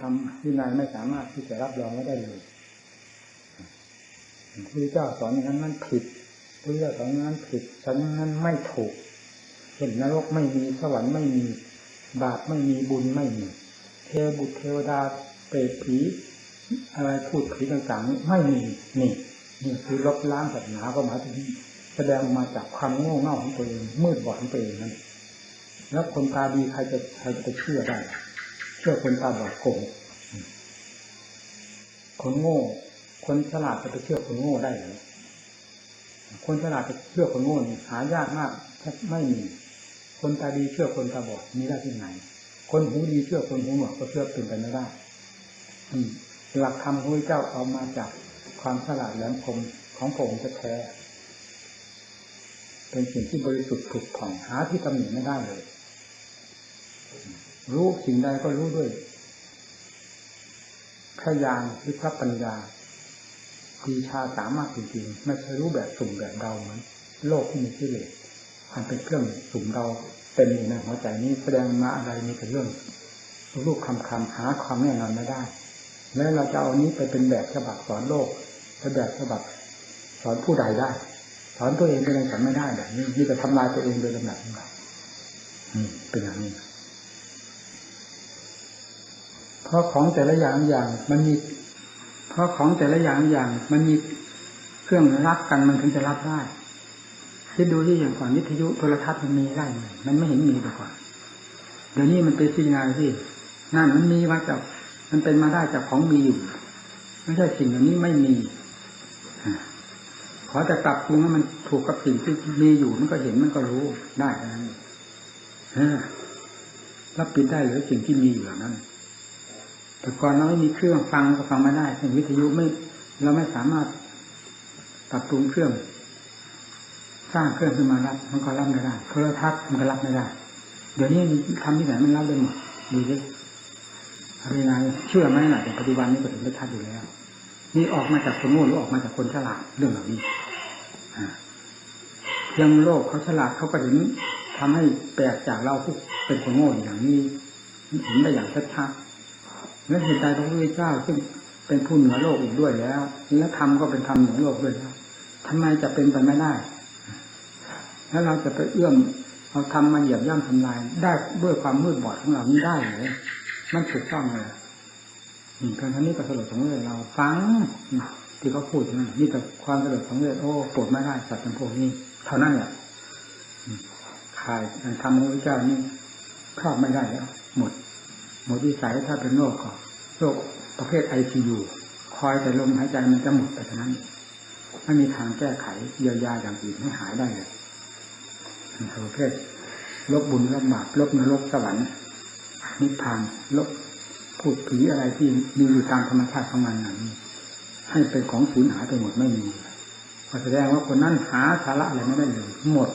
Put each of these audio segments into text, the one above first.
ทำวินัยไม่สามารถที่จะรับรองไม่ได้เลยพระพุทธเจ้าสอนอย่างนั้นมันผิดพระพุทธเจ้าสอนนั้นผิดสอนนั้นไม่ถูก เห็นนรกไม่มีสวรรค์ไม่มี บาปไม่มีบุญไม่มี เทวบุตรเทวดาเปรตผีอะไรพูดผีต่างๆนี่ไม่มีนี่นี่คือลบล้างศาสนาก็มายถึงแสดงออกมาจากความโง่เง่าของตัวเองมืดบอดของตัวเองนั่นแล้วคนตาดีใครจะใครจะเชื่อได้ เชื่อคนตาบอดโกงคนโง่ คนฉลาดจะไปเชื่อคนโง่ได้หรือคนฉลาดจะเชื่อคนโง่นี่หายากมากแทบไม่มี คนตาดีเชื่อคนตาบอดมีได้ที่ไหน คนหูดีเชื่อคนหูหนวกก็เชื่อเป็นไปไม่ได้หลักธรรมของเจ้าเอามาจากความฉลาดแหลมคมของพระองค์แท้เป็นสิ่งที่บริสุทธิ์ผุดผ่องหาที่ตำหนิไม่ได้เลย รู้สิ่งใดก็รู้ด้วยพระญาณหรือพระปัญญาปีชาสามารถจริงๆไม่ใช่รู้แบบสุ่มแบบเดาเหมือนโลกที่มีกิเลสมันเป็นเครื่องสุ่มเดาเต็มอยู่ในหัวใจนี้แสดงมาอะไรมีแต่เรื่องรูปคำคำหาความแน่นอนไม่ได้ แล้วเราจะเอานี้ไปเป็นแบบฉบับสอนโลกเป็นแบบฉบับสอนผู้ใดได้สอนตัวเองก็ยังสอนไม่ได้แบบนี้มีแต่ทำลายตัวเองโดยลำดับลอืมเป็นอย่างนี้ เพราะของแต่ละอย่างอย่าง มันมี เพราะของแต่ละอย่างอย่าง มันมีเครื่องรับกันมันถึงจะรับได้คิดดูที่อย่างก่อนวิทยุโทรทัศน์มันมีได้ไหมมันไม่เห็นมีแต่ก่อนเดี๋ยวนี้มันเป็นสิ่งงานที่นั่นมันมีมาจากมันเป็นมาได้จากของมีอยู่ไม่ใช่สิ่งเหล่านี้ไม่มีขอจะปรับปรุงให้มันถูกกับสิ่งที่มีอยู่มันก็เห็นมันก็รู้ได้นั้นรับปิดได้หรือสิ่งที่มีอยู่เหล่านั้น แต่ก่อนเราไม่มีเครื่องฟังก็ฟังไม่ได้ถึงวิทยุไม่ เราไม่สามารถปรับปรุงเครื่อง สร้างเครื่องขึ้นมารับมันก็รับไม่ได้โทรทัศน์มันก็รับไม่ได้ เดี๋ยวนี้ทำที่ไหนมันรับได้หมดดูดิอะไรนายเชื่อไหมล่ะแต่ปัจจุบันนี้ก็ถึงได้ชัดอยู่แล้วนี่ออกมาจากคนโง่หรือออกมาจากคนฉลาดเรื่องเหล่านี้ยังโลกเขาฉลาดเขาก็ถึงทำให้แปลกจากเราที่เป็นคนโง่อย่างนี้เห็นได้อย่างชัดๆ และเหตุใดพระพุทธเจ้าซึ่งเป็นผู้เหนือโลกอีกด้วยแล้ว และธรรมก็เป็นธรรมเหนือโลกด้วยแล้วทำไมจะเป็นไปไม่ได้ แล้วเราจะไปเอื้อมเอาทำมาเหยียบย่ำทำลาย ได้ด้วยความมืดบอดของเรานี้ได้หรือมันถูกต้องเลยการท่านี้ก็สลดของเรื่องเราฟังที่เขาพูดนั่นนี่แต่ความสลดของเรื่องโอ้ปวดไม่ได้สัตว์เป็นพวกนี้เท่านั้นแหละขายทำของพระเจ้านี่ครอบไม่ได้แล้วหมด หมดวิสัยถ้าเป็นโรคก็โรคประเภทไอซียูคอยแต่ลมหายใจมันจะหมดไปเท่านั้นไม่มีทางแก้ไขเยียวยาอย่างอื่นให้หายได้เลยประเภทลบบุญลบบาปลบนรกสวรรค์นิพพานลบพูดผีอะไรที่มีอยู่ตามธรรมชาติของมันอย่างนี้ให้เป็นของสูญหายไปหมดไม่มีก็แสดงว่าคนนั้นหาสาระอะไรไม่ได้เลยหมด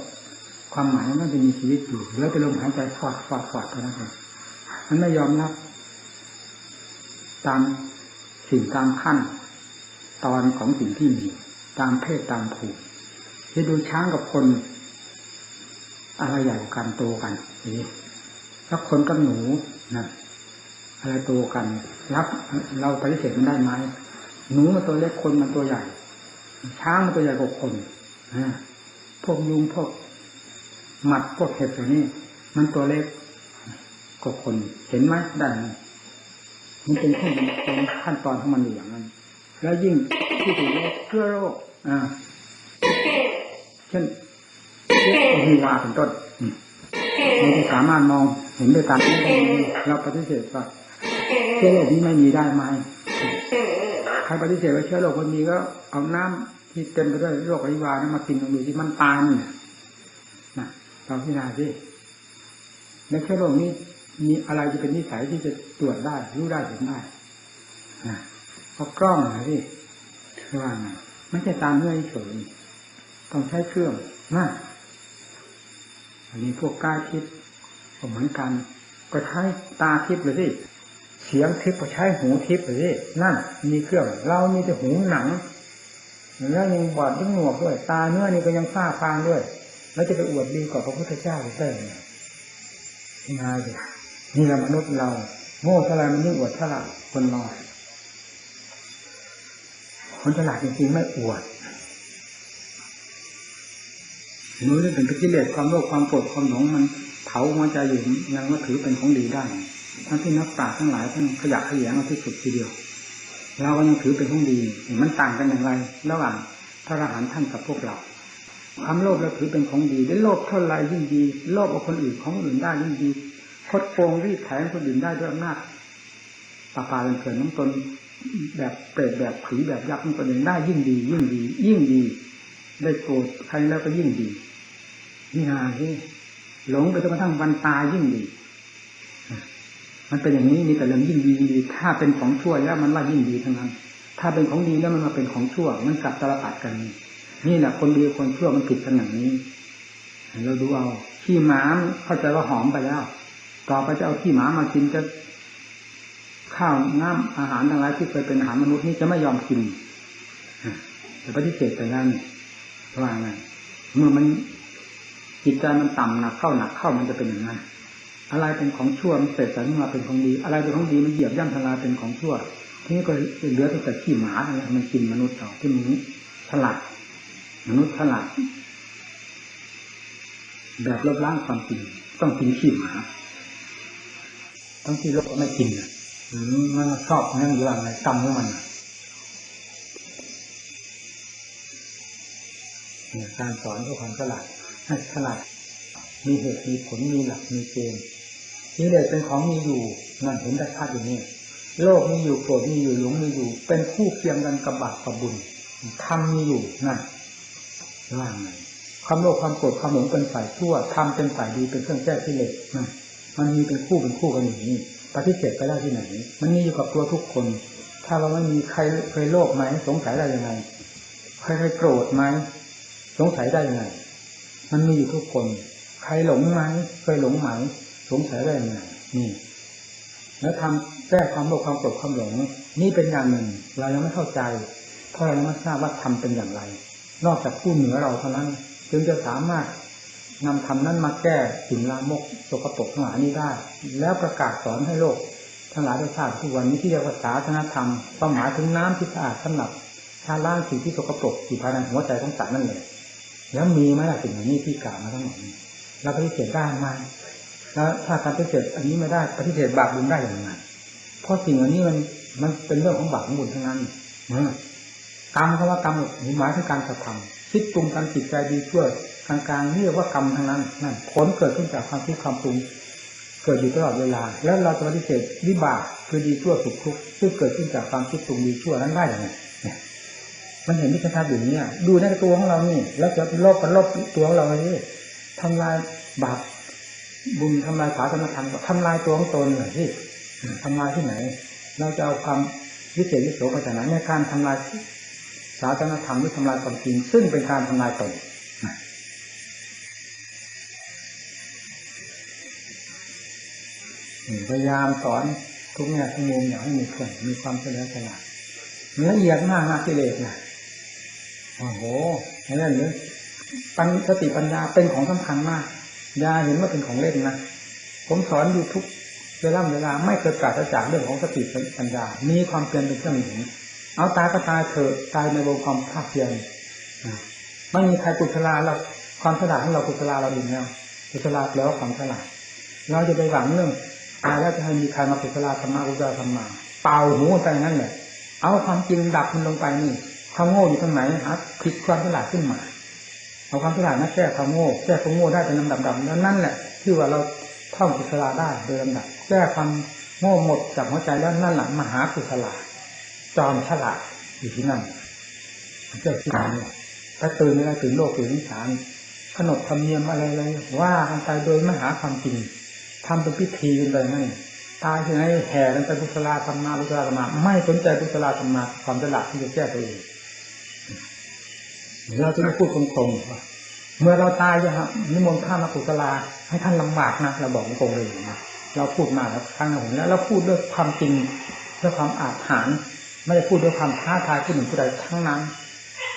ความหมายมันจะมีชีวิตอยู่เหลือแต่ลมหายใจฟอดฟอดฟอดเท่านั้นเอง มันไม่ยอมรับ ตามสิ่งตามขั้น ตอนของสิ่งที่มี ตามเพศตามภูมิที่ดูช้างกับคน อะไรใหญ่กันโตกันนี่แล้วคนกับหนูนะอะไรโตกันรับเราปฏิเสธมันได้ไหมหนูมันตัวเล็กคนมันตัวใหญ่ ช้างมันตัวใหญ่กว่าคนพวกยุงพวกหมัดพวกเห็บอย่นี้ มันตัวเล็ก กว่าคนเห็นไหมได้มันเป็นขั้นเป็นขั้นตอนของมันอยู่อย่างนั้น แล้วยิ่งที่ถูกโรคเชื้อโรคอ่าเช่นเชื้อโฮิวาเป็นต้นมันจะสามารถมองเห็นด้วยตาเราปฏิเสธว่าเชื้อโรคนี้ไม่มีได้ไหมใครปฏิเสธว่าเชื้อโรคมันมีก็เอาน้ำที่เต็มไปด้วยโรคอหิวานะมากินตรงนี้ที่มันตายเนี่ยนะเราพิจารณาสิในเชื้อโรคนี้ มีอะไรจะเป็นนิสัยที่จะตรวจได้รู้ได้เห็นได้นะเอากล้องนะสิว่าไงไม่ใช่ตามเนื้อเฉยต้องใช้เครื่องนะอันนี้พวกกล้ายทิพย์ก็เหมือนกัน ก็ใช้ตาทิพย์เลยสิเสียงทิพย์ก็ใช้หูทิพย์เลยสินั่น มีเครื่อง เรามีแต่หูหนังแล้วยังบอดยังหนวกด้วย ตาเนื้อนี่ก็ยังฝ้าฟางด้วย แล้วจะไปอวดดีกว่าพระพุทธเจ้าหรือเปล่าง่ายเลย นี่เรามนุษย์เรา โง่เท่าไรมันยิ่งอวดเท่าไรคนเราคนฉลาดจริงๆไม่อวดมือนี่เป็นกิเลสความโลภความโกรธความหลงมันเผาหัวใจอยู่ยังว่าถือเป็นของดีได้ ทั้งที่นักปราชญ์ทั้งหลายท่านขยะขยงเอาที่สุดทีเดียวเราก็ยังถือเป็นของดีมันต่างกันอย่างไร ระหว่างพระอรหันต์ท่านกับพวกเราความโลภเราถือเป็นของดีได้โลภเท่าไรยิ่งดี โลภเอาคนอื่นของอื่นได้ยิ่งดี คดโกงรีดแถงคนอื่นได้ด้วยอำนาจปาปาเป็นเกินน้ำตนแบบเปรตแบบผีแบบยักษ์น้ำตนเองได้ยิ่งดี ยิ่งดี ยิ่งดี ได้โกรธใครแล้วก็ยิ่งดีนี่นาที่หลงไปจนกระทั่งวันตายยิ่งดี มันเป็นอย่างนี้มีแต่เรื่องยิ่งดียิ่งดี ถ้าเป็นของชั่วแล้วมันว่ายิ่งดีทั้งนั้น ถ้าเป็นของดีแล้วมันมาเป็นของชั่ว มันกลับตลปัดกัน นี่แหละคนดีคนชั่วมันผิดกันอย่างนี้เราดูเอาขี้หมาเข้าใจว่าหอมไปแล้ว ต่อไปจะเอาขี้หมามากินจะข้าวน้ำอาหารทั้งหลายที่เคยเป็นอาหารมนุษย์นี่จะไม่ยอมกินแต่ปฏิเสธไปแล้วนี่ว่าไงเมื่อมันจิตใจมันต่ำหนักเข้าหนักเข้ามันจะเป็นอย่างนั้นอะไรเป็นของชั่วมันเสร็จแต่นี่มาเป็นของดี อะไรเป็นของดีมันเหยียบย่ำทลายเป็นของชั่วทีนี้ก็เหลือแต่ขี้หมาอะไรมันกินมนุษย์ต่อที่มันฉลาดมนุษย์ฉลาดแบบลบล้างความจริงต้องกินขี้หมา ทั้งที่โลกก็ไม่กินมันชอบนั่นอยู่อะไรกรรมของมันเนี่ยการสอนเพื่อความฉลาดให้ฉลาดมีเหตุมีผลมีหลักมีเกณฑ์นี่เลยเป็นของมีอยู่นั่นเห็นได้ชัดอย่างนี้โลกมีอยู่โกรธมีอยู่หลงมีอยู่ เป็นคู่เคียงกันกับบาปกับบุญทำมีอยู่นั่นว่าไงความโลภความโกรธความหลงเป็นฝ่ายชั่วทำเป็นฝ่ายดีเป็นเครื่องแก้ที่เลสนั่น มันมีเป็นคู่เป็นคู่กันอย่างนี้ปฏิเสธไปได้ที่ไหน มันมีอยู่กับตัวทุกคน ถ้าเราไม่มีใครเคยโลภไหมสงสัยได้ยังไงใครเคยโกรธไหมสงสัยได้ยังไง มันมีอยู่ทุกคน ใครหลงไหมเคยหลงไหมสงสัยได้ยังไงนี่ แล้วทำแก้ความโลภความโกรธความหลง นี่เป็นอย่างหนึ่ง เรายังไม่เข้าใจ เพราะเรายังไม่ทราบว่าทำเป็นอย่างไร นอกจากผู้เหนือเราเท่านั้น จึงจะสามารถ นำธรรมนั้นมาแก้สิ่งลามกสกปรกทั้งหลายนี้ได้ แล้วประกาศสอนให้โลกทั้งหลายได้ทราบทุกวันนี้ที่เรียกว่าศาสนธรรมต้องหมายถึงน้ำที่สะอาดสำหรับชาล้างสิ่งที่สกปรกอยู่ภายในหัวใจของสัตว์นั่นเลยแล้วมีไหมล่ะสิ่งเหล่านี้ที่กล่าวมาทั้งหมดนี้เราปฏิเสธได้ไหมแล้วถ้าการปฏิเสธอันนี้ไม่ได้ปฏิเสธบาปบุญได้อย่างไรเพราะสิ่งเหล่านี้มันมันเป็นเรื่องของบาปของบุญทั้งนั้นกรรมคำว่ากรรมหมายถึงการกระทำคิดปรุงการจิตใจดีชั่ว กลางๆเรียกว่ากรรมทั้งนั้นนั่นผลเกิดขึ้นจากความคิดความปรุงเกิดอยู่ตลอดเวลา แล้วเราจะปฏิเสธวิบากคือดีชั่วสุขทุกข์ซึ่งเกิดขึ้นจากความคิดปรุงดีชั่วนั้นได้อย่างไรมันเห็นที่ชัดๆอยู่เนี่ยดูในตัวของเรานี่ แล้วจะลบกันลบตัวของเรานี่ทำลายบาปบุญทำลายศาสนธรรมทำลายตัวของตนหน่อยที่ทำลายที่ไหน เราจะเอาความวิเศษวิโสมาจากไหนในการทำลายศาสนธรรมหรือทำลายความจริง ซึ่งเป็นการทำลายตน พยายามสอนทุกแง่ทุกมุมอย่างให้มีผลมีความเฉลียวฉลาดละเอียดมากนะกิเลสนะโอ้โหนั่นเลยปัญสติปัญญาเป็นของสำคัญมากยาเห็นว่าเป็นของเล่นนะผมสอนอยู่ทุกเวลาเวลาไม่เคยปราศจากเรื่องของสติปัญญา มีความเพียรเป็นเครื่องหนุนเอาตายก็ตายเถอะตายในวงความภาคเพียรไม่มีใครปุถลาเราความฉลาดของเราปุถลาเราเองแล้วปุถลาแปลว่าความฉลาดเราจะไปหวังเรื่อง ตายแล้วจะให้มีใครมาปุถลาธรรมะอุจจาธรรมะเป่าหูไปงั้นเลยเอาความจริงดับมันลงไปนี่ความโง่อยู่ตรงไหนฮะพลิกความฉลาดขึ้นมาเอาความฉลาดมาแก้ความโง่แก้ความโง่ได้เป็นลำดับดับแล้วนั่นแหละที่ว่าเราท่องกุศลาได้โดยลำดับแก้ความโง่หมดจากหัวใจแล้วนั่นแหละมหากุศลาจอมฉลาดอยู่ที่นั่นเจ้าที่นี่ถ้าตื่นอะไรตื่นโลกตื่นนิสานขนบธรรมเนียมอะไรเลยว่ากันไปโดยไม่หาความจริง ทำเป็นพิธีกันไปนั่นตายที่ไหนแห่กันไปกุศลาธรรมะกุศลาธรรมะไม่สนใจกุศลาธรรมะความฉลาดที่จะแก้ตัวเองเราจะไม่พูดตรงๆเมื่อเราตายจะนิมนต์ข้ามากุศลา ให้ท่านลำบากนะเราบอกตรงเลยนะเราพูดมาแล้วครั้งหนึ่งแล้วเราพูดด้วยความจริงด้วยความอาถรรพ์ไม่ได้พูดด้วยความท้าทายผู้หนึ่งผู้ใดทั้งนั้น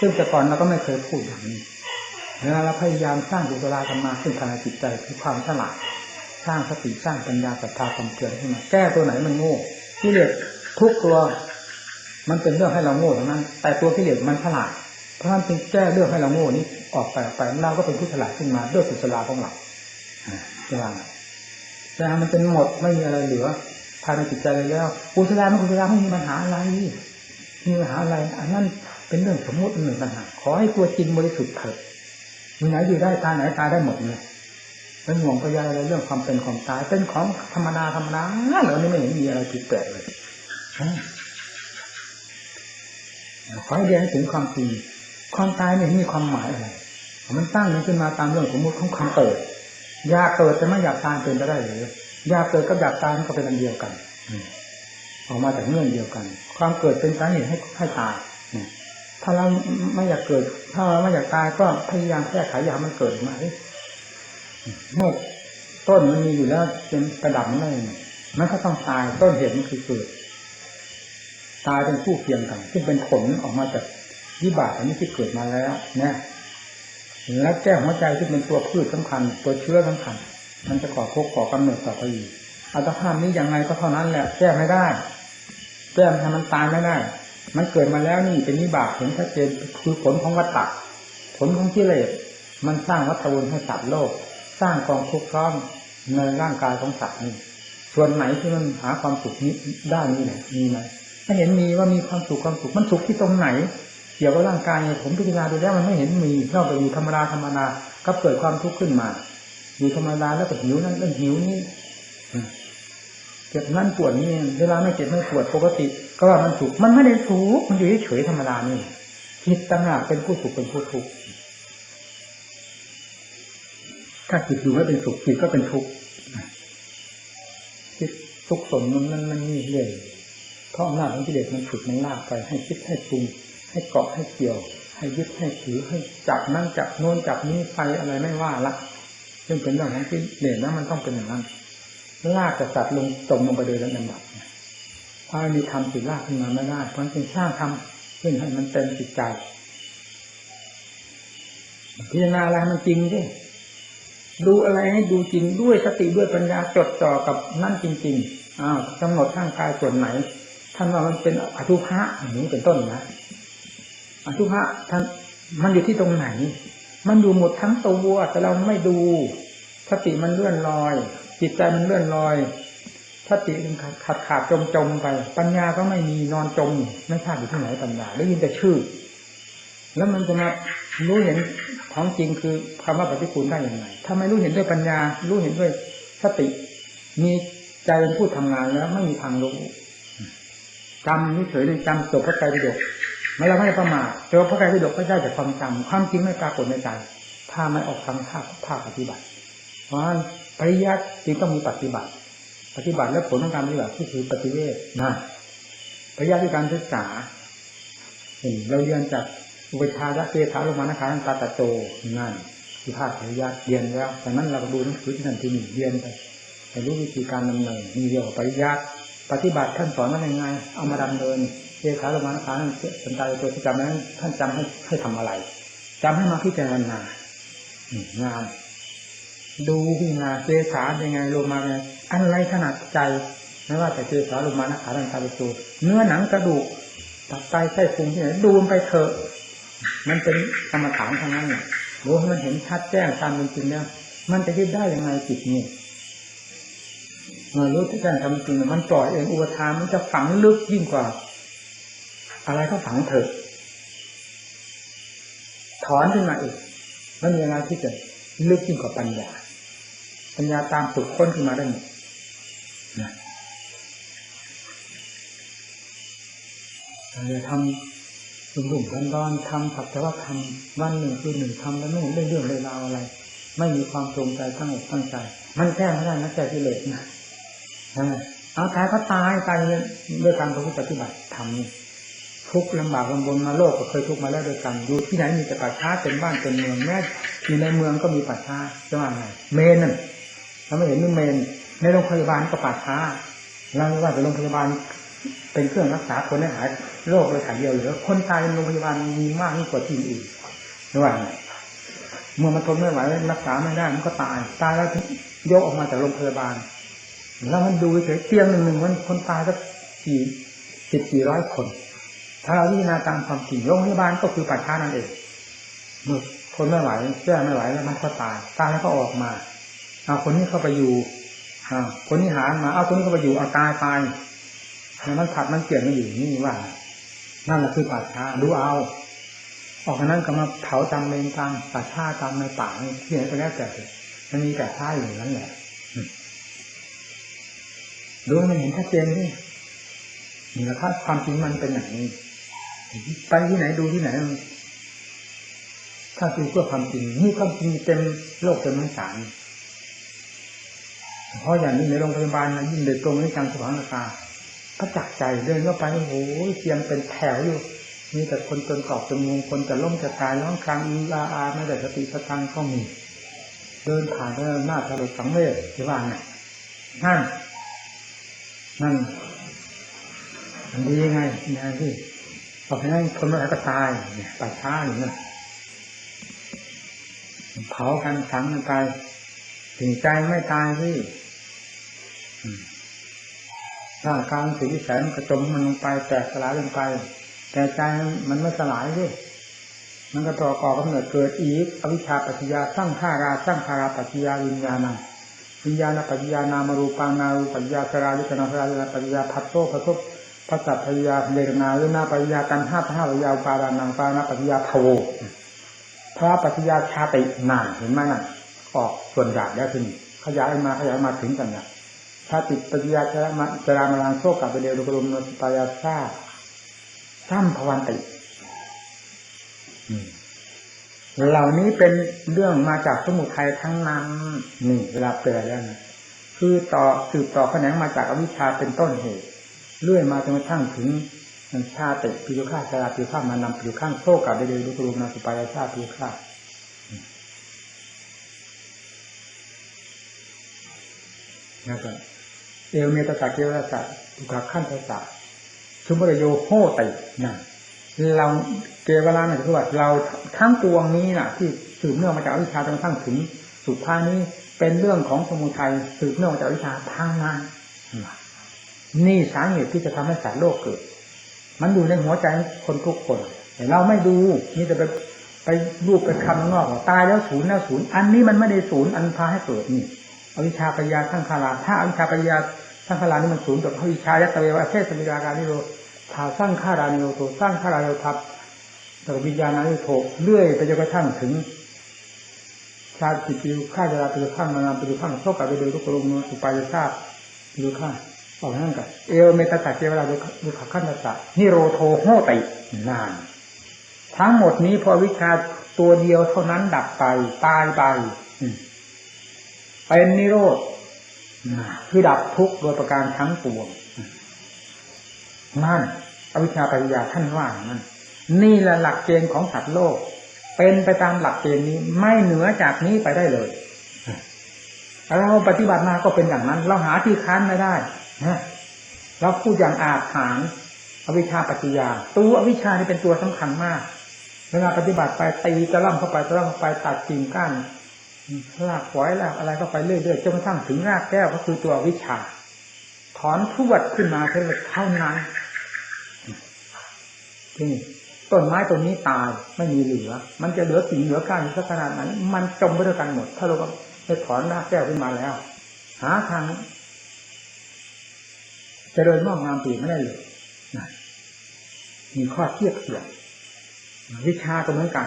ซึ่งแต่ก่อนเราก็ไม่เคยพูดอย่างนี้เวลาเราพยายามสร้างกุศลธรรมะขึ้นภายในจิตใจคือความฉลาด สร้างสติสร้างปัญญาศรัทธาความเพียรขึ้นมาแก้ตัวไหนมันโง่กิเลสทุกตัวมันเป็นเรื่องให้เราโง่ทั้งนั้น แต่ตัวกิเลสมันฉลาดเพราะนั้นจึงแก้เรื่องให้เราโง่นี้ออกไปออกไปเราก็เป็นผู้ฉลาดขึ้นมาด้วยสุสลาของเราใช่ไหมแต่มันเป็นหมดไม่มีอะไรเหลือภายในจิตใจเลยแล้วกุศลาไม่กุศลาไม่มีปัญหาอะไรมีปัญหาอะไรอันนั้นเป็นเรื่องสมมติหนึ่งต่างหาขอให้ตัวจริงบริสุทธิ์เถิดมีไหนอยู่ได้ตายไหนตายได้หมดเลย ไม่ห่วงพยายอะไรเรื่องความเป็นความตาย เป็นของธรรมดาธรรมดาแล้วนี่ไม่เห็นมีอะไรผิดแปลกเลยขอให้เรียนถึงความจริงความตายไม่มีความหมายอะไรมันตั้งมันขึ้นมาตามเรื่องสมมติของความเกิดอยากเกิดแต่ไม่อยากตายเป็นไปได้หรืออยากเกิดกับอยากตายมันก็เป็นอันเดียวกันออกมาจากเงื่อนเดียวกัน ความเกิดเป็นสาเหตุให้ให้ตายถ้าเราไม่อยากเกิด ถ้าเราไม่อยากตายก็พยายามแก้ไขอยามันเกิดมา เมื่อต้นมันมีอยู่แล้วเป็นประดับมันได้มันก็ต้องตายต้นเหตุมันคือเกิด ตายเป็นคู่เคียงกัน ซึ่งเป็นผลออกมาจากวิบากอันนี้ที่เกิดมาแล้วนี่ยและแก้หัวใจที่เป็นตัวพืชสำคัญ ตัวเชื้อสำคัญ มันจะก่อพกก่อกำเนิดต่อไปอีกอัตภาพนี้ยังไงก็เท่านั้นแหละ แก้ไม่ได้แก้ทำมันตายไม่ได้ มันเกิดมาแล้วนี่เป็นนิบากเห็นชัดเจนคือผลของวัฏฏะผลของกิเลสมันสร้างวัฏวนให้สัตว์โลก สร้างกองทุกข์ร้อนในร่างกายของสัตว์นี่ส่วนไหนที่มันหาความสุขนี้ได้นี่แหละมีไหมถ้าเห็นมีว่ามีความสุขความสุขมันสุขที่ตรงไหน เกี่ยวกับร่างกายผมพิจารณาดูแล้วมันไม่เห็นมีนอกจากอยู่ธรรมดาธรรมดาก็เกิดความทุกข์ขึ้นมา อยู่ธรรมดาแล้วก็หิวนั่นเรื่องหิวนี่เจ็บนั่นปวดนี่เวลาไม่เจ็บไม่ปวดปกติ ก็ว่ามันสุขมันไม่ได้สุขมันอยู่เฉยธรรมดานี่จิตต่างหากเป็นผู้สุขเป็นผู้ทุกข์ ถ้าจิตอยู่ไม่เป็นสุขจิตก็เป็นทุกข์จิตทุกข์สมมันมันมันนี่เรื่อยเพราะอำนาของกิเลสมันฝึกมันลากไป ให้คิดให้ปรุงให้เกาะให้เกี่ยว ให้ยึดให้ถือให้จับนั่งจับโน้นจับนี้ไปอะไรไม่ว่าละซึ่งเป็นเรื่องของกิเลสนะมันต้องเป็นอย่างนั้นลากจะสัตว์ลงจมลงไปโดยลำดับถ้ามีทำสิดลากขึ้นมาไม่ได้เพราะจึงสร้างทำขึ้นให้มันเต็มจิตใจพิจารณาอะไรมันจริงดิ ดูอะไรให้ดูจริงด้วยสติด้วยปัญญาจดจ่อกับนั่นจริงๆอ้าวกำหนดร่างกายส่วนไหนท่านว่ามันเป็นอทุภะอย่างนี้เป็นต้นนะอทุภะท่านมันอยู่ที่ตรงไหน มันอยู่หมดทั้งตัวแต่เราไม่ดูสติมันเลื่อนลอย จิตใจมันเลื่อนลอยสติมันขาดขาดจมจมไป ปัญญาก็ไม่มีนอนจมไม่ทราบอยู่ที่ไหนปัญญาได้ยินแต่ชื่อ แล้วมันจะมารู้เห็น ของจริงคือคำว่าปฏิปูลได้อย่างไรถ้าไม่รู้เห็นด้วยปัญญา รู้เห็นด้วยสติ มีใจเป็นผู้ทำงานแล้วไม่มีทางรู้จำนี่เฉยเลยจำจบพระไตรปิฎกไม่เราไม่ประมาทเจอพระไตรปิฎกก็ได้จากความจำความจริงไม่ปรากฏในใจ ถ้าไม่ออกทางภาคภาคปฏิบัติ เพราะฉะนั้นปริยัติจึงต้องมีปฏิบัติ ปฏิบัติและผลของการปฏิบัติที่คือปฏิเวทนะปริยัติคือการศึกษาเห็นเราเรียนจาก อุปชาเกถาลงมานะคะตาตะโจนั่นที่ภาคปริยัติเรียนแล้วจากนั้นเราดูหนังสือที่นั่นที่นี่เรียนไปไปรู้วิธีการดำเนินมีเรียวปริยัติปฏิบัติท่านสอนว่ายังไงเอามาดำเนินเกถาลงมานะคะท่านสนใจตัวที่จำนั้นท่านจำให้ให้ทำอะไรจำให้มาพิจารณางานดูพิจารณาเกษายังไงลงมาไงอะไรถนัดใจไม่ว่าแต่เกษาลงมานะขาดันตาไปตัวเนื้อหนังกระดูกตับไตไส้พุงที่ไหนดูมไปเถอะ มันเป็นกรรมฐานทั้งนั้นเนี่ยดูให้มันเห็นชัดแจ้งตามเป็นจริงแล้วมันจะยึดได้ยังไงจิตนี่เมื่อรู้ที่แจ้งตามเป็นจริงมันปล่อยเองอุปทานมันจะฝังลึกยิ่งกว่า อะไรก็ฝังเถอะถอนขึ้นมาอีกมันมีอะไรที่จะลึกยิ่งกว่าปัญญา ปัญญาตามฝึกค้นขึ้นมาได้หมดเราจะทำ รุ่มรุ่มร้อนร้อนทำผักแต่ว่าทำวันหนึ่งคือหนึ่งทำแล้วไม่เห็นเรื่องเลยราวอะไร ไม่มีความตรงใจตั้งอกตั้งใจ มันแก้ไม่ได้นะแก้ที่เลยนะเอาตายก็ตายตายด้วยการประพฤติปฏิบัติทำนี่ทุกข์ลำบากลำบนมาโลกก็เคยทุกข์มาแล้วด้วยกันอยู่ที่ไหนมีแต่ป่าช้าเป็นบ้านเป็นเมืองแม้อยู่ในเมืองก็มีป่าช้าจะว่าไงเมนนั่นเราไม่เห็นมีเมน ในโรงพยาบาลก็ป่าช้าเราว่าแต่โรงพยาบาลเป็นเครื่องรักษาคนให้หาย โรคเลยถ่ายเดียวหรือคนตายในโรงพยาบาลมีมากยิ่งกว่าที่อื่นระหว่างเมื่อมันทนไม่ไหวรักษาไม่ได้มันก็ตาย ตายแล้วยกออกมาจากโรงพยาบาล แล้วมันดูเฉยเตียงหนึ่งหนึ่งมันคนตายสักกี่สิบกี่ร้อยคน ถ้าเราพิจารณาตามความจริงโรงพยาบาลก็คือป่าช้านั่นเองเมื่อทนไม่ไหวแก้ไม่ไหวแล้วมันก็ตาย ตายแล้วก็ออกมาเอาคนนี้เข้าไปอยู่อคนนี้หามาเอาคนนี้เข้าไปอยู่เอาตายตายแล้วมันผัดมันเปลี่ยนมาอยู่นี่ว่า นั่นแหละคือป่าช้าดูเอา ออกจากนั้นก็มาเผาตามเลนตามป่าช้าตามในป่าที่ไหนก็แล้วแต่มันมีแต่ช้าอยู่นั้นแหละดูมันเห็นชัดเจนนี่นี่แหละครับความจริงมันเป็นอย่างนี้ไปที่ไหนดูที่ไหน ถ้าดูเพื่อความจริงนี่ความจริงเต็มโลกเต็มทั้งสารเพราะอย่างนี้ในโรงพยาบาลนะยิ่งเด็กตรงนี้จังสว่างตา พระจักใจเดินเข้าไปโอ้โหเตียงเป็นแถวอยู่มีแต่คนจนกรอบจนงงคนจะล้มจะตายร้องครางอีอาอาไม่ได้สติสตังก็มี เดินผ่านเดินหน้าทะลุสังเวชที่ว่าไงนั่นนั่นมันดียังไงนะที่พอไปนั่งคนไม่ไหวก็ตายเนี่ยป่าช้าอยู่นั่นเผากันฝังกันไปถึงใจไม่ตายที่ ร่างกายสิ่งที่แสนกระจมมันลงไปแตกสลายลงไป แต่ใจมันไม่สลายด้วยมันก็ต่อก่อกำเนิดเกิดอีกอวิชชาปัจจยาสร้างข้าราสร้างคาราปัจจยาวิญญาณังวิญญาณปัจจยานามารูปังนารูปัจจยาสราลิกนาสราลิกปัจจยาพัทโตพัทโตพัสสะปัจจยาเดรนาเรนาปัจจยากันห้าห้าปัจจยาปารานังปานาปัจจยาภโวพระปัจจยาชาตินานเห็นไหมนั่นออกส่วนหยาบแล้วทีนี้ขยายมาขยายมาถึงกันเนี่ย ชาติปัจจยาจรามาจรามาลังโซกับไปเดรุกรุมนปายาซาซ้ำภวันติเหล่านี้เป็นเรื่องมาจากสมุทัยทั้งนั้นนี่เวลาแปลแล้วนะคือต่อสืบต่อแขนงมาจากอวิชชาเป็นต้นเหตุเรื่อยมาจนกระทั่งถึงชาติปิโยฆาชาลาปิโยฆามานำปิโยข้างโซกับไปเดรุกรุมนาสุปายาซาปิโยฆานะครับ เอวเมตตาเกวรสัตตุกขขั้นทัสสะชุบระโยโหตินั่นเราเกวราเนี่ยคือว่าเราทั้งปวงนี้น่ะ ที่สืบเนื่องมาจากวิชาจนกระทั่งถึงสุดท้ายนี้เป็นเรื่องของสมุทัยสืบเนื่องมาจากวิชาทางนั้นนี่สาเหตุที่จะทำให้สารโลกเกิด มันอยู่ในหัวใจคนทุกคนแต่เราไม่ดูนี่จะไปไปรูปไปคำนอกตายแล้วศูนย์แล้วศูนย์อันนี้มันไม่ได้ศูนย์อันพาให้เกิดนี่ อวิชชาปัญญาทั้งคาราถ้าอวิชชาปัญญาทั้งคารานี่มันศูนย์กับอวิชชายัตเววะเทศมิราการนิโรถ้าสร้างขารานิโรโทสร้างขาราโยทับแต่วิญญาณนิโทเรื่อยไปจนกระทั่งถึงชาติปิวข้าจะลาปิวข้างมานามปิวข้างโชคกับไปโดยทุกรุมนุปายาชาปิวข้าออกนั่นกับเอวเมตตาเจเวลาดูขับขั้นตะนิโรโทโหตินาน ทั้งหมดนี้พอวิชาตัวเดียวเท่านั้นดับไปตายไป เป็นนิโรธคือดับทุกข์โดยประการทั้งปวงนั่นอวิชชาปัญญาท่านว่านั่นนี่แหละหลักเกณฑ์ของสัตว์โลก เป็นไปตามหลักเกณฑ์นี้ไม่เหนือจากนี้ไปได้เลยเราปฏิบัติมาก็เป็นอย่างนั้น เราหาที่ค้านไม่ได้นะเราพูดอย่างอาถรรพ์อวิชชาปัจจยา ตัวอวิชชานี่เป็นตัวสำคัญมากเวลาปฏิบัติไปตีตะล่ำเข้าไปตะล่ำเข้าไปตัดกิ่งก้าน ลากฝอยลากอะไรก็ไปเรื่อยๆจนกระทั่งถึงรากแก้วก็คือตัววิชา ถอนพวดขึ้นมาเท่านั้นที่ต้นไม้ต้นนี้ตายไม่มีเหลือ มันจะเหลือสิ่งเหลือก้านสักขนาดไหนมันจมไปด้วยกันหมด ถ้าเราก็ไปถอนรากแก้วขึ้นมาแล้ว หาทางจะเดินมองงามปีไม่ได้เลยมีข้อเทียบเทียบวิชาก็เหมือนกัน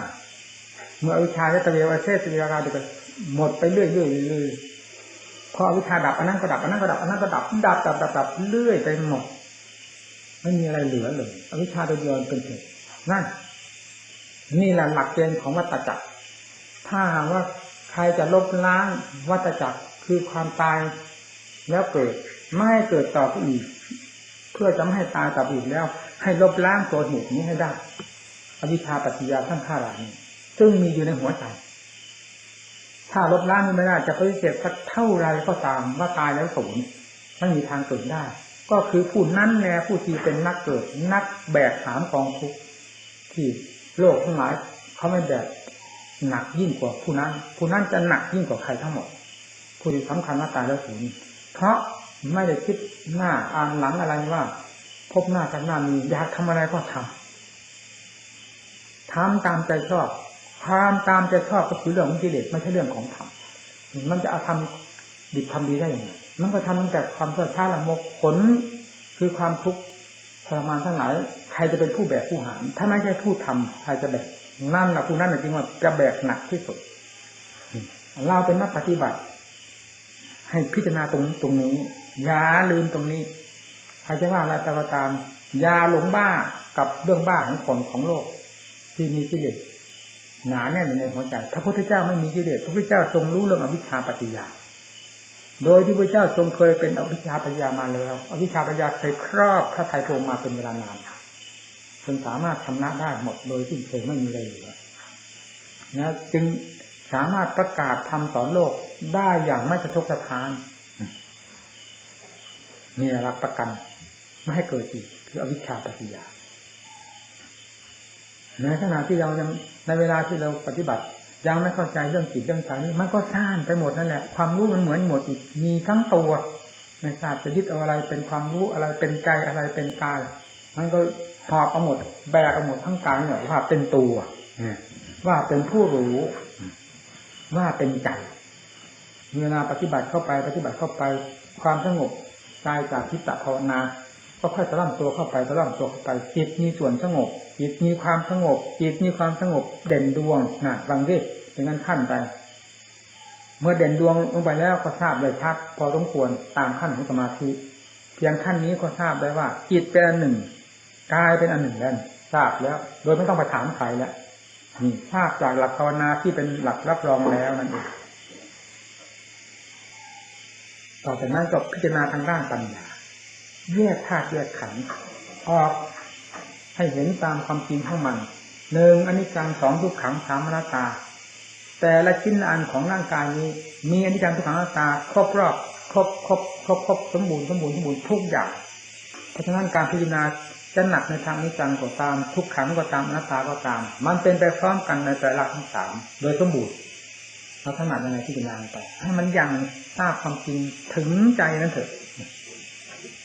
เมื่อวิชาจะตะเวียวเทศวิราเดียวกัน หมดไปเรื่อยๆเรื่อยพอวิชาดับอันนั้นก็ดับอันนั้นก็ดับอันนั้นก็ดับดับดับดับดับเรื่อยไปหมดไม่มีอะไรเหลือเลยอวิชชาตัวเดียวเป็นเหตุนั่นนี่แหละหลักเกณฑ์ของวัตจักร ถ้าหากว่าใครจะลบล้างวัตจักรคือความตายแล้วเกิดไม่ให้เกิดต่อไปอีก เพื่อจะไม่ให้ตายต่ออีกแล้ว ให้ลบล้างตัวเหตุนี้ให้ได้ อวิชชาปัจจยาทั้งข้ารานี้ซึ่งมีอยู่ในหัวใจ ถ้าลดล้างไม่ได้จะปฏิเสธสักเท่าไรก็ตามว่าตายแล้วศูนย์ไม่มีทางเกิดได้ ก็คือผู้นั้นแน่ผู้ที่เป็นนักเกิด นักแบกหามกองทุกข์ที่โลกทั้งหลายเขาไม่แบกหนักยิ่งกว่าผู้นั้น ผู้นั้นจะหนักยิ่งกว่าใครทั้งหมดผู้ที่สำคัญว่าตายแล้วสูญเพราะไม่ได้คิดหน้าอ่านหลังอะไรว่า พบหน้ากันหน้ามีอยากทำอะไรก็ทำทำตามใจชอบ ความตามใจชอบก็คือเรื่องของกิเลสไม่ใช่เรื่องของธรรมมันจะเอาทำดีทำดีได้ยังไงมันก็ทำตั้งแต่ความเสื่อช้าละมกผลคือความทุกข์ทรมานทั้งหลายใครจะเป็นผู้แบกผู้หาม ถ้าไม่ใช่ผู้ทำใครจะแบกนั่นแหละผู้นั้นจริงว่าจะแบกหนักที่สุดเราเป็นนักปฏิบัติ ให้พิจารณาตรงตรงนี้อย่าลืมตรงนี้ใครจะว่าอะไรตามอย่าหลงบ้ากับเรื่องบ้าของคนของโลก ที่มีกิเลส หนาแน่นอยู่ในหัวใจ พระพุทธเจ้าไม่มีกิเลสพระพุทธเจ้าทรงรู้เรื่องอวิชชาปฏิยา โดยที่พระเจ้าทรงเคยเป็นอวิชชาปัญญามาแล้ว อวิชชาปัญญาเคยครอบพระไตรภูมิมาเป็นเวลานานจนสามารถชำระได้หมดโดยที่เคยไม่มีอะไรเหลือนะจึงสามารถประกาศทำสอนโลกได้อย่างไม่สะทกสะท้านนี่รับประกัน ไม่ให้เกิดอีกคืออวิชชาปัญญา ในขณะที่เรายังในเวลาที่เราปฏิบัติยังไม่เข้าใจเรื่องจิตเรื่องใจนี่มันก็ซ่านไปหมดนั่นแหละ ความรู้มันเหมือนหมดอีกมีทั้งตัวไม่ทราบจะยึดเอาอะไรเป็นความรู้อะไรเป็นใจอะไรเป็นกายมันก็พอบเอาหมด แบกเอาหมดทั้งกายเนี่ยว่าเป็นตัวว่าเป็นผู้รู้ว่าเป็นใจเวลาปฏิบัติเข้าไปปฏิบัติเข้าไป ความสงบกายจากทิฏฐภาวนา ก็ค่อยตะล่อมตัวเข้าไปตะล่อมตัวเข้าไปจิตมีส่วนสงบ จิตมีความสงบ จิตมีความสงบเด่นดวงนะบางทีเป็นงั้นขั้นไป เมื่อเด่นดวงลงไปแล้วก็ทราบเลยชัดพอสมควรตามขั้นของสมาธิเพียงขั้นนี้ก็ทราบได้ว่า จิตเป็นอันหนึ่งกายเป็นอันหนึ่งแล้วทราบแล้ว โดยไม่ต้องไปถามใครแล้วนี่ทราบจากหลักภาวนาที่เป็นหลักรับรองแล้วนั่นเองต่อจากนั้นก็พิจารณาทางด้านปัญญาแยกธาตุแยกขันธ์ออก ให้เห็นตามความจริงของมันหนึ่งอนิจจังสองทุกขังสามอนัตตา แต่ละชิ้นอันของร่างกายนี้ มีอนิจจังทุกขังอนัตตา ครอบรอบครบครบครบครบสมบูรณ์สมบูรณ์สมบูรณ์ทุกอย่าง เพราะฉะนั้นการพิจารณาจะหนักในทางอนิจังก็ตาม ทุกขังก็ตามอนัตตาก็ตาม มันเป็นไปพร้อมกันในแต่ละทั้งสามโดยสมบูรณ์เราถนัดยังไงพิจารณาไปให้มันยังทราบความจริงถึงใจนั้นเถอะ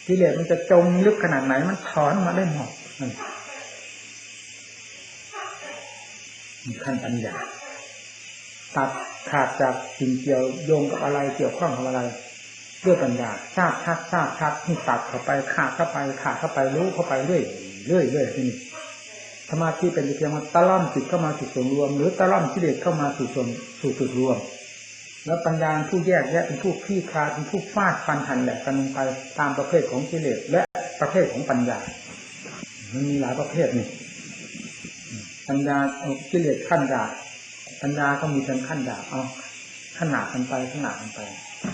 กิเลสมันจะจมลึกขนาดไหนมันถอนมาได้หมด ขั้นปัญญาตัดขาดจากสิ่งเกี่ยวโยงกับอะไรเกี่ยวข้องกับอะไรด้วยปัญญาทราบชัดทราบชัดที่ตัดเข้าไปขาดเข้าไปขาดเข้าไปรู้เข้าไปเรื่อยเรื่อยเรื่อยที่นี่สมาธิเป็นเพียงว่าตะล่อมจิตเข้ามาสู่ส่วนรวม หรือตะล่อมกิเลสเข้ามาสู่ส่วนสู่จุดรวม แล้วปัญญาผู้แยกแยะเป็นผู้คลี่คาเป็นผู้ฟาดฟันหันแหลกกันไปตามประเภทของกิเลสและประเภทของปัญญา มันมีหลายประเภทนี่ ปัญญากิเลสขั้นดาบปัญญาก็มีเป็นขั้นดาบเอาขนาดกันไปขนาดกันไป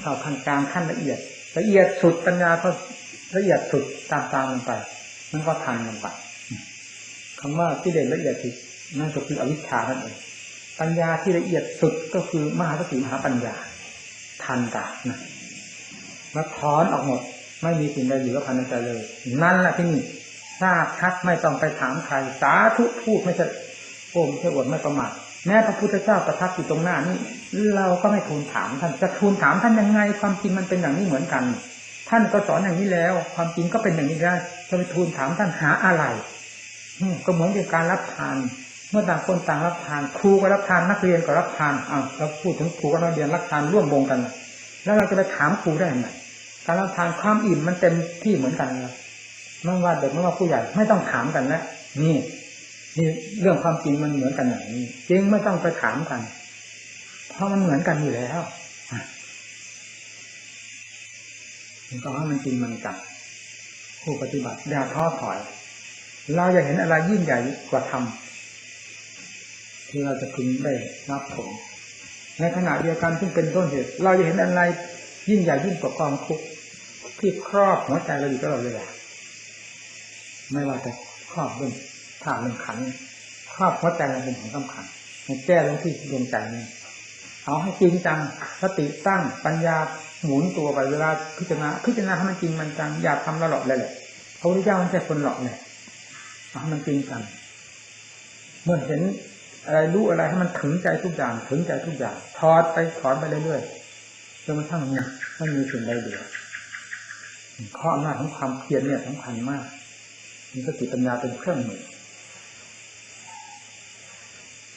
เท่าขั้นกลางขั้นละเอียด ละเอียดสุดปัญญาก็ละเอียดสุดตามตามกันไปมันก็ทันกันไปคำว่ากิเลสละเอียดสุดนั่นก็คืออวิชชานั่นเองปัญญาที่ละเอียดสุดก็คือมหาสติมหาปัญญา ทันกันนะแล้วถอนออกหมด ไม่มีสิ่งใดเหลือภายในใจเลย นั่นแหละที่นี่ ทราบชัดไม่ต้องไปถามใครสาธุพูดไม่ใช่โอ้ไม่ใช่อวดไม่ประมาทแม้พระพุทธเจ้าประทับอยู่ตรงหน้านี้ เราก็ไม่ทูลถามท่านจะทูลถามท่านยังไง ความจริงมันเป็นอย่างนี้เหมือนกัน ท่านก็สอนอย่างนี้แล้ว ความจริงก็เป็นอย่างนี้ได้จะไปทูลถามท่านหาอะไรก็เหมือนกับการรับทาน เมื่อต่างคนต่างรับทาน ครูก็รับทานนักเรียนก็รับทานอ้าวเราพูดถึงครูกับนักเรียนรับทานร่วมวงกัน แล้วเราจะไปถามครูได้ยังไงการรับทานความอิ่มมันเต็มที่เหมือนกันเลย ไม่ว่าเด็กไม่ว่าผู้ใหญ่ไม่ต้องถามกันแล้วนี่นี่เรื่องความจริงมันเหมือนกันอย่างนี้จริงไม่ต้องไปถามกัน เพราะมันเหมือนกันอยู่แล้วต้องให้มันจริงมันจับผู้ปฏิบัติอย่าท้อถอย เราจะเห็นอะไรยิ่งใหญ่กว่าธรรมที่เราจะพึงได้รับผลในขณะเดียวกันซึ่งเป็นต้นเหตุ เราจะเห็นอะไรยิ่งใหญ่ยิ่งกว่ากองทุกข์ที่ครอบหัวใจเราอยู่ตลอดเวลา ไม่ว่าจะครอบเรื่องธาตุเรื่องขันครอบหัวใจเราเป็นของสำคัญให้แก้ลงที่ดวงใจนี่เอาให้จริงจังสติตั้งปัญญาหมุนตัวไปเวลาพิจารณาพิจารณาให้มันจริงมันจังอย่าทำละหลอกเลยแหละพระพุทธเจ้าไม่ใช่คนหลอกเลยเอาให้มันจริงจังเมื่อเห็นอะไรรู้อะไรให้มันถึงใจทุกอย่างถึงใจทุกอย่างถอดไปถอนไปเรื่อยๆจนกระทั่งเนี่ยไม่มีสิ่งใดเหลือข้ออำนาจของความเพียรเนี่ยสำคัญมาก มีสติปัญญาเป็นเครื่องมือ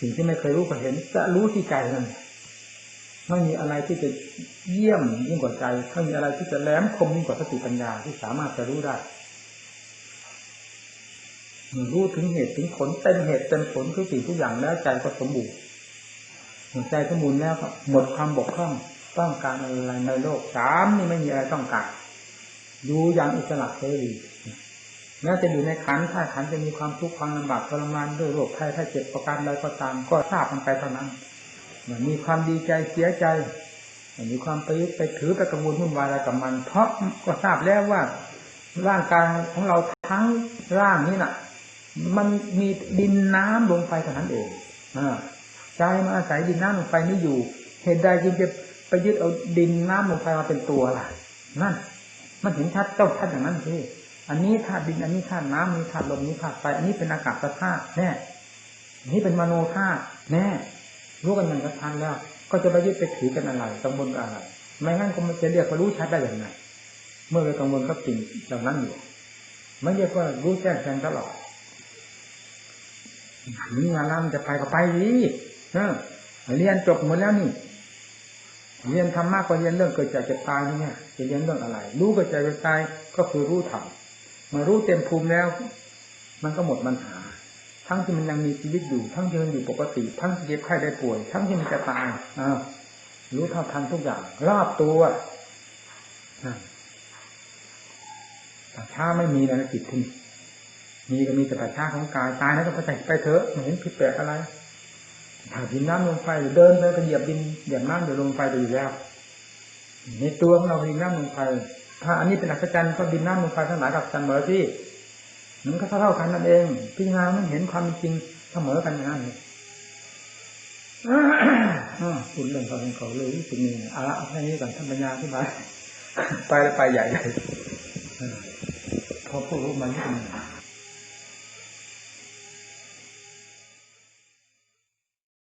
สิ่งที่ไม่เคยรู้ก็เห็น จะรู้ที่ใจนั่นไม่มีอะไรที่จะเยี่ยมยิ่งกว่าใจไม่มีอะไรที่จะแหลมคมยิ่งกว่าสติปัญญาที่สามารถจะรู้ได้รู้ถึงเหตุถึงผลเต็มเหตุเต็มผลทุกสิ่งทุกอย่างแล้วใจก็สมบูรณ์หัวใจสมบูรณ์แล้วหมดความบกพร่องต้องการอะไรในโลกสามนี่ไม่มีอะไรต้องการอยู่อย่างอิสระเสรี แม้จะอยู่ในขันถ้าขันจะมีความทุกข์ความลำบากทรมานด้วยโรคภัยไข้เจ็บประการใดก็ตามก็ทราบมันไปเท่านั้นมีความดีใจเสียใจมีความไปยึดไปถือไปกังวลวุ่นวายอะไรกับมัน เพราะก็ทราบแล้วว่าร่างกายของเราทั้งร่างนี้น่ะ มันมีดินน้ำลงไปเท่านั้นเองอใจมาอาศัยดินน้ำลงไปนี่อยู่ เหตุใดจึงจะไปยึดเอาดินน้ำลงไปมาเป็นตัวล่ะ นั่น มันเห็นชัดเจ้าชัดอย่างนั้นสิ อันนี้ธาตุดิน อันนี้ธาตุน้ำอันนี้ธาตุลมอันนี้ธาตุไฟอันนี้เป็นอากาศธาตุแน่อันนี้เป็นมโนธาตุแน่รู้กันอย่างชัดแล้ว ก็จะไปยึดไปถือกันอะไรกังวลกับอะไร ไม่งั้นก็มันจะเรียกว่ารู้ชัดได้อย่างไรเมื่อไปกังวลกับสิ่งเหล่านั้นอยู่ไม่เรียกว่ารู้แจ้งแทงตลอดนี่งานนั้นจะไปก็ไปดีเออเรียนจบหมดแล้วนี่ เรียนธรรมะก็เรียนเรื่องเกิดจากเจ็บตายนี่เนี่ยจะเรียนเรื่องอะไร รู้เกิดจากเจ็บตายก็คือรู้ธรรม มารู้เต็มภูมิแล้ว มันก็หมดปัญหา ทั้งที่มันยังมีชีวิตอยู่ ทั้งที่มันอยู่ปกติ ทั้งที่เจ็บไข้ได้ป่วย ทั้งที่มันจะตายอ้าวรู้เท่าทันทุกอย่าง รอบตัวแต่ชาไม่มีในจิตที่มีก็มีแต่ปัจฉาของกายตายแล้วก็ไปไปเถอะไม่เห็นผิดแปลกอะไรถ้าดินน้ำลงไปเดินไปก็เหยียบดินเหยียบน้ำเดี๋ยวลงไปไปอยู่แล้วในตัวของเราดินน้ำลงไป ถ้าอันนี้เป็นอัศจรรย์ก็ดินน้ำลงไปทั้งหลายกับจันเหมอที่มันก็เท่ากันนั่นเอง พิจารณามันเห็นความจริงเสมอกันอย่างนั้นคุณเรื่องเขาเป็นเขาเลยสิ่งนี้เอาละไรแค่นี้ก่อนท่านปัญญาที่ไปไปไปใหญ่ใหญ่พอพูดรู้มันนี่